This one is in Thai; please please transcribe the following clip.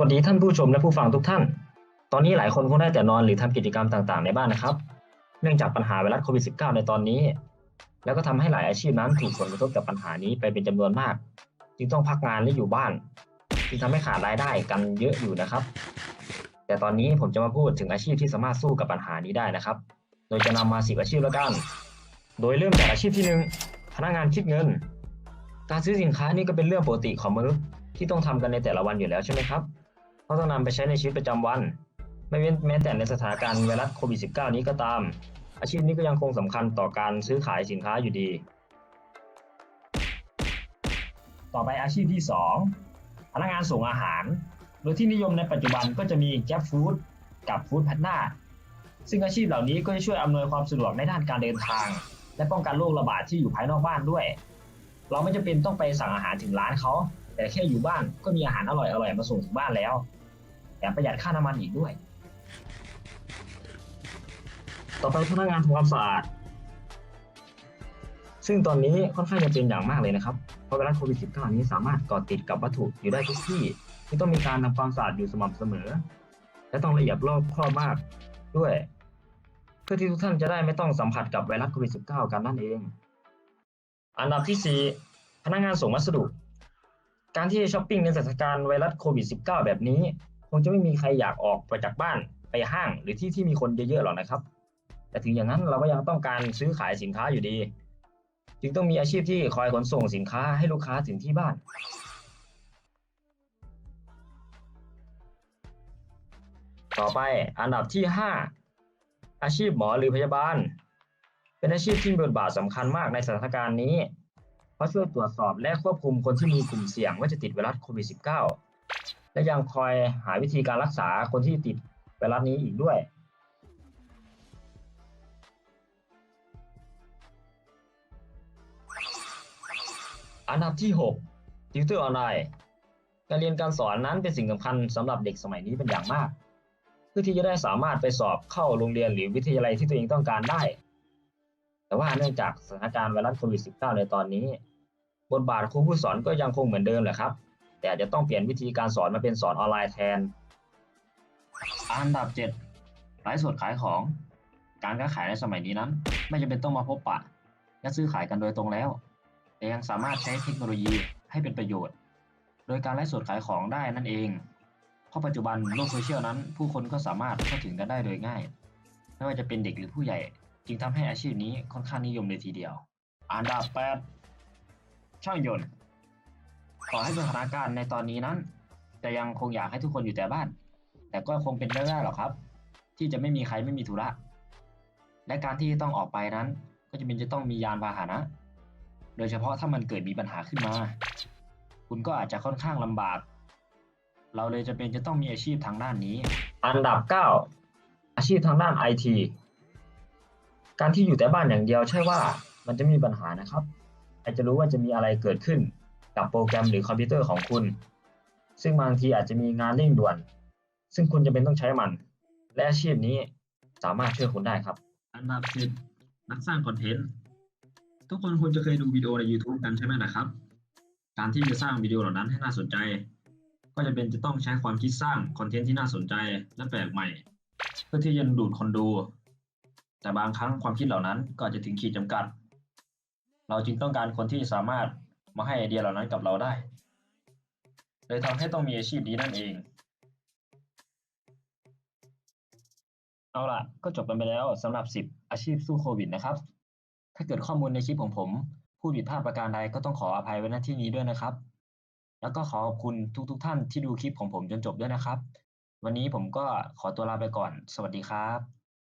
สวัสดีท่านผู้ชมและผู้ฟังทุกท่าน ตอนนี้หลายคนคงได้แต่นอนหรือทำกิจกรรมต่างๆในบ้านนะครับ เนื่องจากปัญหาไวรัสโควิด -19 ในตอนนี้ แล้วก็ทำให้หลายอาชีพนั้นถูกผลกระทบจากปัญหานี้ไปเป็นจำนวนมาก จึงต้องพักงานและอยู่บ้านจึงทำให้ขาดรายได้กันเยอะอยู่นะครับ แต่ตอนนี้ผมจะมาพูดถึงอาชีพที่สามารถสู้กับปัญหานี้ได้นะครับ โดยจะนำมาสิบอาชีพแล้วกัน โดยเริ่มจากอาชีพที่หนึ่งพนักงานคิดเงิน การซื้อสินค้านี่ก็เป็นเรื่องปกติของมนุษย์ที่ต้องทำกันในแต่ละวันอยู่แล้วใช่ไหมครับ เพราะต้องนำไปใช้ในชีวิตประจำวัน ไม่เว้นแม้แต่ในสถานการณ์ไวรัสโควิด -19 นี้ก็ตาม อาชีพนี้ก็ยังคงสำคัญต่อการซื้อขายสินค้าอยู่ดี ต่อไปอาชีพที่ 2 พนักงานส่งอาหาร โดยที่นิยมในปัจจุบันก็จะมี Grab Food กับ Food Panda ซึ่งอาชีพเหล่านี้ก็จะช่วยอำนวยความสะดวกในด้านการเดินทาง และป้องกันโรคระบาดที่อยู่ภายนอกบ้านด้วย เราไม่จำเป็นต้องไปสั่งอาหารถึงร้านเขาแต่แค่อยู่บ้านก็มีอาหารอร่อยๆมาส่งถึงบ้านแล้วแถมประหยัดค่าน้ำมันอีกด้วย ต่อไปพนักงานทำความสะอาด ซึ่งตอนนี้ค่อนข้างจะเป็นอย่างมากเลยนะครับ เพราะไวรัสโควิด -19 นี้สามารถเกาะติดกับวัตถุอยู่ได้ทุกที่ ที่ต้องมีการทำความสะอาดอยู่สม่ำเสมอ และต้องละเอียดรอบคอบมากด้วย เพื่อที่ทุกท่านจะได้ไม่ต้องสัมผัสกับไวรัสโควิด -19 กันนั่นเอง อันดับที่ 4 พนักงานส่งวัสดุ การที่ช้อปปิ้งในสถานการณ์ไวรัสโควิด -19 แบบนี้ คงจะไม่มีใครอยากออกไปจากบ้านไปห้างหรือที่ที่มีคนเยอะๆหรอกนะครับ แต่ถึงอย่างนั้นเราก็ยังต้องการซื้อขายสินค้าอยู่ดี จึงต้องมีอาชีพที่คอยขนส่งสินค้าให้ลูกค้าถึงที่บ้าน ต่อไปอันดับที่ 5 อาชีพหมอหรือพยาบาล เป็นอาชีพที่มีบทบาทสำคัญมากในสถานการณ์นี้ เพราะช่วยตรวจสอบและควบคุมคนที่มีกลุ่มเสี่ยงว่าจะติดไวรัสโควิด -19 และยังคอยหาวิธีการรักษาคนที่ติดไวรัสนี้อีกด้วย อันดับที่ 6 ติวเตอร์ออนไลน์การเรียนการสอนนั้นเป็นสิ่งสำคัญสำหรับเด็กสมัยนี้เป็นอย่างมาก เพื่อที่จะได้สามารถไปสอบเข้าโรงเรียนหรือวิทยาลัยที่ตัวเองต้องการได้ แต่ว่าเนื่องจากสถานการณ์ไวรัสโควิด -19 ในตอนนี้ บทบาทครูผู้สอนก็ยังคงเหมือนเดิมแหละครับ แต่จจะต้องเปลี่ยนวิธีการสอนมาเป็นสอนออนไลน์แทน อันดับ7ไลฟ์สดขายของ การค้าขายในสมัยนี้นั้น ไม่จำเป็นต้องมาพบปะ และซื้อขายกันโดยตรงแล้ว แต่ยังสามารถใช้เทคโนโลยีให้เป็นประโยชน์ โดยการไลฟ์สดขายของได้นั่นเองเพราะปัจจุบันโลกโซเชียลนั้น ผู้คนก็สามารถเข้าถึงกันได้โดยง่าย ไม่ว่าจะเป็นเด็กหรือผู้ใหญ่ จึงทำให้อาชีพนี้ค่อนข้างนิยมเลยทีเดียว อันดับ8ช่างยนต์ขอให้สถานการณ์ในตอนนี้นั้น จะยังคงอยากให้ทุกคนอยู่แต่บ้าน แต่ก็คงเป็นไม่ได้หรอกครับ ที่จะไม่มีใครไม่มีธุระ และการที่ต้องออกไปนั้น ก็จะเป็นจะต้องมียานพาหนะ โดยเฉพาะถ้ามันเกิดมีปัญหาขึ้นมา คุณก็อาจจะค่อนข้างลำบาก เราเลยจะเป็นจะต้องมีอาชีพทางด้านนี้ อันดับ 9 อาชีพทางด้านไอที การที่อยู่แต่บ้านอย่างเดียวใช่ว่ามันจะมีปัญหานะครับอาจจะรู้ว่าจะมีอะไรเกิดขึ้นกับโปรแกรมหรือคอมพิวเตอร์ของคุณ ซึ่งบางทีอาจจะมีงานเร่งด่วน ซึ่งคุณจะเป็นต้องใช้มัน และอาชีพนี้สามารถช่วยคุณได้ครับ อันดับสิบนักสร้างคอนเทนต์ ทุกคนควรจะเคยดูวิดีโอใน YouTube กันใช่ไหมนะครับ การที่จะสร้างวิดีโอเหล่านั้นให้น่าสนใจ ก็จะเป็นจะต้องใช้ความคิดสร้างคอนเทนต์ที่น่าสนใจและแปลกใหม่ เพื่อที่จะดูดคนดู แต่บางครั้งความคิดเหล่านั้นก็จจะถึงขีดจำกัด เราจึงต้องการคนที่สามารถมาให้ไอเดียเหล่านั้นกับเราได้ เลยทำให้ต้องมีอาชีพนี้นั่นเอง เอาล่ะ ก็จบกันไปแล้วสำหรับ 10 อาชีพสู้โควิดนะครับ ถ้าเกิดข้อมูลในคลิปของผมพูดผิดพลาดประการใดก็ต้องขออภัยไว้ณที่นี้ด้วยนะครับ แล้วก็ขอขอบคุณทุกๆทท่านที่ดูคลิปของผมจนจบด้วยนะครับ วันนี้ผมก็ขอตัวลาไปก่อน สวัสดีครับ